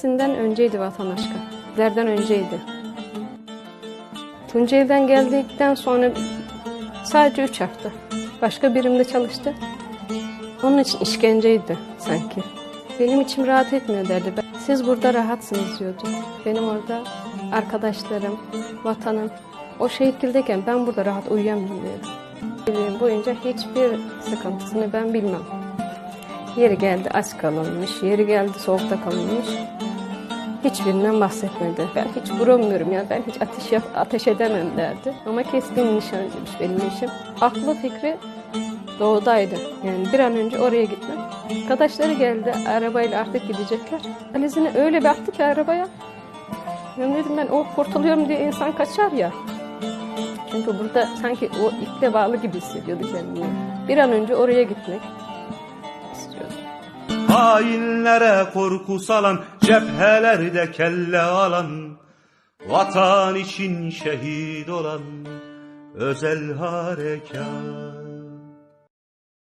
Sinden önceydi vatan aşkı. Bizlerden önceydi. Tunceli'den geldikten sonra sadece üç hafta. Başka birimde çalıştı. Onun için işkenceydi sanki. Benim içim rahat etmiyor derdi. Siz burada rahatsınız diyordu. Benim orada arkadaşlarım, vatanım. O şehirkildeyken ben burada rahat uyuyamıyorum diyordu. Yıllarım boyunca hiçbir sıkıntısını ben bilmem. Yeri geldi aç kalınmış, yeri geldi soğukta kalınmış. Hiçbirinden bahsetmedi. Ben hiç vuramıyorum ya, ben hiç ateş yap, ateş edemem derdi. Ama keskin nişancıymış benim işim. Aklı fikri doğudaydı. Yani bir an önce oraya gitmek. Arkadaşları geldi, arabayla artık gidecekler. Alizini öyle bir attı ki arabaya. Ben dedim ben o kurtuluyorum diye insan kaçar ya. Çünkü burada sanki o iple bağlı gibi hissediyordu kendini. Bir an önce oraya gitmek. Hainlere korku salan, cephelerde kelle alan, vatan için şehit olan özel harekat.